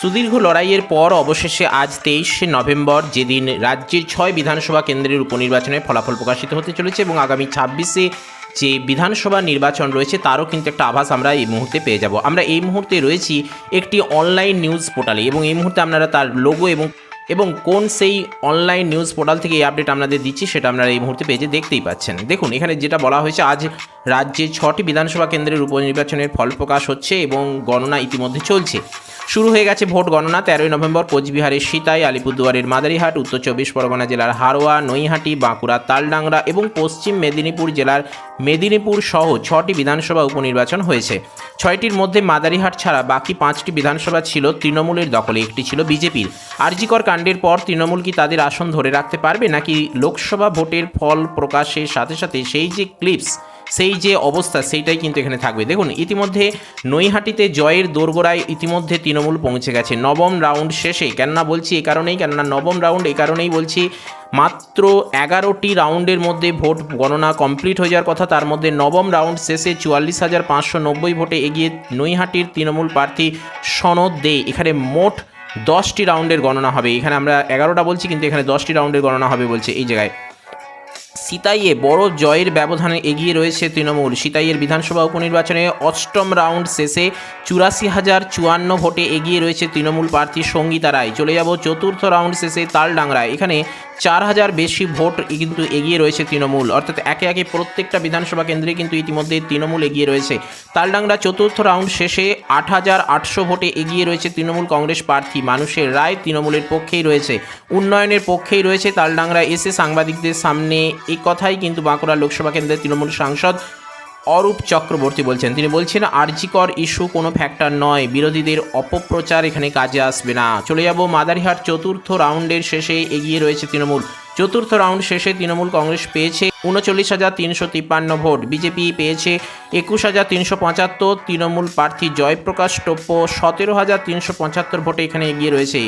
সুদীর্ঘ লড়াইয়ের পর অবশেষে আজ তেইশে নভেম্বর যেদিন রাজ্যের ছয় বিধানসভা কেন্দ্রের উপনির্বাচনের ফলাফল প্রকাশিত হতে চলেছে এবং আগামী ছাব্বিশে যে বিধানসভা নির্বাচন রয়েছে, তারও কিন্তু একটা আভাস আমরা এই মুহূর্তে পেয়ে যাব। আমরা এই মুহূর্তে রয়েছি একটি অনলাইন নিউজ পোর্টালে এবং এই মুহূর্তে আপনারা তার লোগো এবং এবং কোন সেই অনলাইন নিউজ পোর্টাল থেকে এই আপডেট আপনাদের দিচ্ছি সেটা আপনারা এই মুহূর্তে পেজে দেখতেই পাচ্ছেন। দেখুন, এখানে যেটা বলা হয়েছে, আজ রাজ্যে ছটি বিধানসভা কেন্দ্রের উপনির্বাচনের ফল প্রকাশ হচ্ছে এবং গণনা ইতিমধ্যে চলছে। শুরু হয়ে গেছে ভোট গণনা, তেরোই নভেম্বর কোচবিহারের সিতাই, আলিপুরদুয়ারের মাদারিহাট, উত্তর চব্বিশ পরগনা জেলার হারোয়া, নৈহাটি, বাঁকুড়া, তালডাংরা এবং পশ্চিম মেদিনীপুর জেলার মেদিনীপুর সহ ছটি বিধানসভা উপনির্বাচন হয়েছে। ছয়টির মধ্যে মাদারিহাট ছাড়া বাকি পাঁচটি বিধানসভা ছিল তৃণমূলের দখলে, একটি ছিল বিজেপির। আরজিকর কাণ্ডের পর তৃণমূল কি তাদের আসন ধরে রাখতে পারবে, নাকি লোকসভা ভোটের ফল প্রকাশের সাথে সাথে সেই যে ক্লিপস সেই যে অবস্থা, সেইটাই কিন্তু এখানে থাকবে। দেখুন, ইতিমধ্যে নৈহাটিতে জয়ের দোরগোড়ায় ইতিমধ্যে তৃণমূল পৌঁছে গেছে। নবম রাউন্ড শেষে, কেননা বলছি এ কারণেই, কেননা নবম রাউন্ড এ কারণেই বলছি মাত্র এগারোটি রাউন্ডের মধ্যে ভোট গণনা কমপ্লিট হয়ে যাওয়ার কথা। তার মধ্যে নবম রাউন্ড শেষে চুয়াল্লিশ হাজার পাঁচশো নব্বই ভোটে এগিয়ে নৈহাটির তৃণমূল প্রার্থী সনদ দে। এখানে মোট দশটি রাউন্ডের গণনা হবে। এখানে আমরা এগারোটা বলছি, কিন্তু এখানে দশটি রাউন্ডের গণনা হবে বলছে এই জায়গায়। সিতাইয়ে বড় জয়ের ব্যবধানে এগিয়ে রয়েছে তৃণমূল। সিতাইয়ের বিধানসভা উপনির্বাচনে অষ্টম রাউন্ড শেষে চুরাশি হাজার চুয়ান্ন ভোটে এগিয়ে রয়েছে তৃণমূল প্রার্থী সঙ্গীতা রায়। চলে যাব চতুর্থ রাউন্ড শেষে তালডাংরায়। এখানে চার হাজার বেশি ভোট কিন্তু এগিয়ে রয়েছে তৃণমূল। অর্থাৎ একে একে প্রত্যেকটা বিধানসভা কেন্দ্রে কিন্তু ইতিমধ্যে তৃণমূল এগিয়ে রয়েছে। তালডাংরা চতুর্থ রাউন্ড শেষে আট হাজার আটশো ভোটে এগিয়ে রয়েছে তৃণমূল কংগ্রেস প্রার্থী। মানুষের রায় তৃণমূলের পক্ষেই রয়েছে। উন্নয়নের পক্ষেই রয়েছে তালডাংরা এসে সাংবাদিকদের সামনে। এই কথাই কিন্তু বাঁকুড়া লোকসভা কেন্দ্রের তৃণমূল সাংসদ অরূপ চক্রবর্তী বলছেন, তিনি বলছেন, আরজিকর ইস্যু কোনো ফ্যাক্টর নয়, বিরোধীদের অপপ্রচার এখানে কাজে আসবে না। চলে যাব মাদারিহাট চতুর্থ রাউন্ডের শেষে এগিয়ে রয়েছে তৃণমূল। চতুর্থ রাউন্ড শেষে তৃণমূল কংগ্রেস পেয়েছে উনচল্লিশ হাজার তিনশো তিপ্পান্ন ভোট। বিজেপি পেয়েছে একুশ হাজার তিনশো পঁচাত্তর। তৃণমূল প্রার্থী জয়প্রকাশ টোপ্প সতেরো হাজার তিনশো পঁচাত্তর ভোটে এখানে এগিয়ে রয়েছে।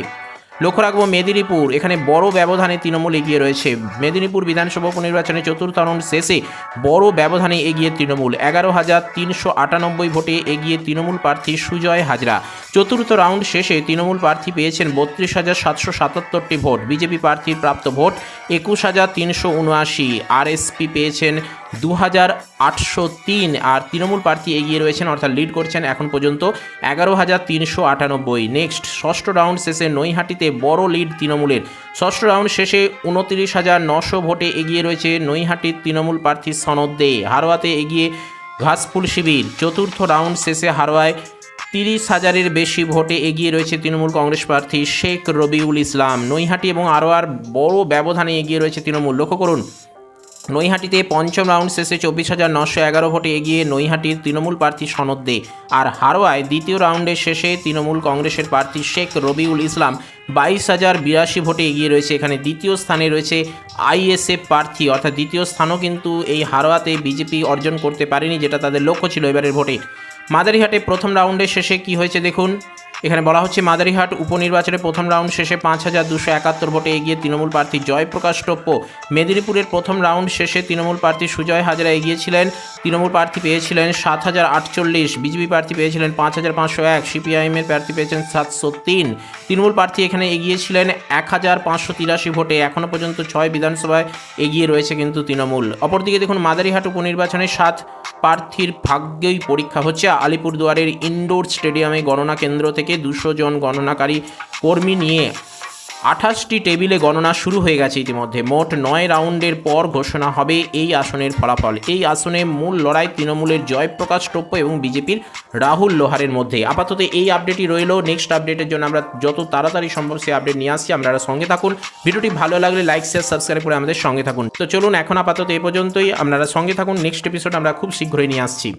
লক্ষ্য রাখব মেদিনীপুর। এখানে বড় ব্যবধানে তৃণমূল এগিয়ে রয়েছে। মেদিনীপুর বিধানসভা উপনির্বাচনে চতুর্থ রাউন্ড শেষে বড় ব্যবধানে এগিয়ে তৃণমূল। এগারো হাজার তিনশো আটানব্বই ভোটে এগিয়ে তৃণমূল প্রার্থী সুজয় হাজরা। চতুর্থ রাউন্ড শেষে তৃণমূল প্রার্থী পেয়েছেন বত্রিশ হাজার সাতশো সাতাত্তরটি ভোট। বিজেপি প্রার্থীর প্রাপ্ত ভোট একুশ হাজার তিনশো উনআশি। আরএসপি পেয়েছেন দু হাজার আটশো তিন আর তৃণমূল প্রার্থী এগিয়ে রয়েছেন, অর্থাৎ লিড করছেন এখন পর্যন্ত এগারো হাজার তিনশো আটানব্বই। নেক্সট ষষ্ঠ রাউন্ড শেষে নৈহাটিতে বড় লিড তৃণমূলের। ষষ্ঠ রাউন্ড শেষে উনত্রিশ হাজার নশো ভোটে এগিয়ে রয়েছে নৈহাটির তৃণমূল প্রার্থী সনদ দে। হারোয়াতে এগিয়ে ঘাসফুল শিবির। চতুর্থ রাউন্ড শেষে হারোয়ায় তিরিশ হাজারের বেশি ভোটে এগিয়ে রয়েছে তৃণমূল কংগ্রেস প্রার্থী শেখ রবিউল ইসলাম। নৈহাটি এবং আরোয়ার বড় ব্যবধানে এগিয়ে রয়েছে তৃণমূল। লক্ষ্য করুন নৈহাটিতে পঞ্চম রাউন্ড শেষে চব্বিশ হাজার নশো এগারো ভোটে এগিয়ে নৈহাটির তৃণমূল প্রার্থী সনদ দে। আর হারোয়ায় দ্বিতীয় রাউন্ডের শেষে তৃণমূল কংগ্রেসের প্রার্থী শেখ রবিউল ইসলাম বাইশ হাজার বিরাশি ভোটে এগিয়ে রয়েছে। এখানে দ্বিতীয় স্থানে রয়েছে আইএসএফ প্রার্থী। অর্থাৎ দ্বিতীয় স্থানও কিন্তু এই হারোয়াতে বিজেপি অর্জন করতে পারেনি, যেটা তাদের লক্ষ্য ছিল এবারের ভোটে। মাদারিহাটে প্রথম রাউন্ডের শেষে কি হয়েছে দেখুন। এখানে বলা হচ্ছে, মাদারিহাট উপনির্বাচনে প্রথম রাউন্ড শেষে পাঁচ হাজার দুশো একাত্তর ভোটে এগিয়ে তৃণমূল প্রার্থী জয়প্রকাশ টোপ্প। মেদিনীপুরের প্রথম রাউন্ড শেষে তৃণমূল প্রার্থী সুজয় হাজরা এগিয়েছিলেন। তৃণমূল প্রার্থী পেয়েছিলেন সাত হাজার আটচল্লিশ, বিজেপি প্রার্থী পেয়েছিলেন পাঁচ হাজার পাঁচশো এক সিপিআইএমের প্রার্থী পেয়েছেন সাতশো তিন। তৃণমূল প্রার্থী এখানে এগিয়েছিলেন এক হাজার পাঁচশো তিরাশি ভোটে। এখনও পর্যন্ত ছয় বিধানসভায় এগিয়ে রয়েছে কিন্তু তৃণমূল। অপরদিকে দেখুন, মাদারিহাট উপনির্বাচনে সাত প্রার্থীর ভাগ্যই পরীক্ষা হচ্ছে। আলিপুরদুয়ারের ইনডোর স্টেডিয়ামে গণনা কেন্দ্র থেকে দুশো জন গণনাকারী কর্মী নিয়ে আঠাশটি টেবিলে গণনা শুরু হয়ে গেছে ইতিমধ্যে। মোট নয় রাউন্ডের পর ঘোষণা হবে এই আসনের ফলাফল। এই আসনে মূল লড়াই তৃণমূলের জয়প্রকাশ টোপ্প এবং বিজেপির রাহুল লোহারের মধ্যে। আপাতত এই আপডেটই রইল। নেক্সট আপডেটের জন্য আমরা যত তাড়াতাড়ি সম্ভব সেই আপডেট নিয়ে আসছি। আপনারা সঙ্গে থাকুন। ভিডিওটি ভালো লাগলে লাইক শেয়ার সাবস্ক্রাইব করে আমাদের সঙ্গে থাকুন। তো চলুন, এখন আপাতত এ পর্যন্তই। আপনারা সঙ্গে থাকুন। নেক্সট এপিসোড আমরা খুব শীঘ্রই নিয়ে আসছি।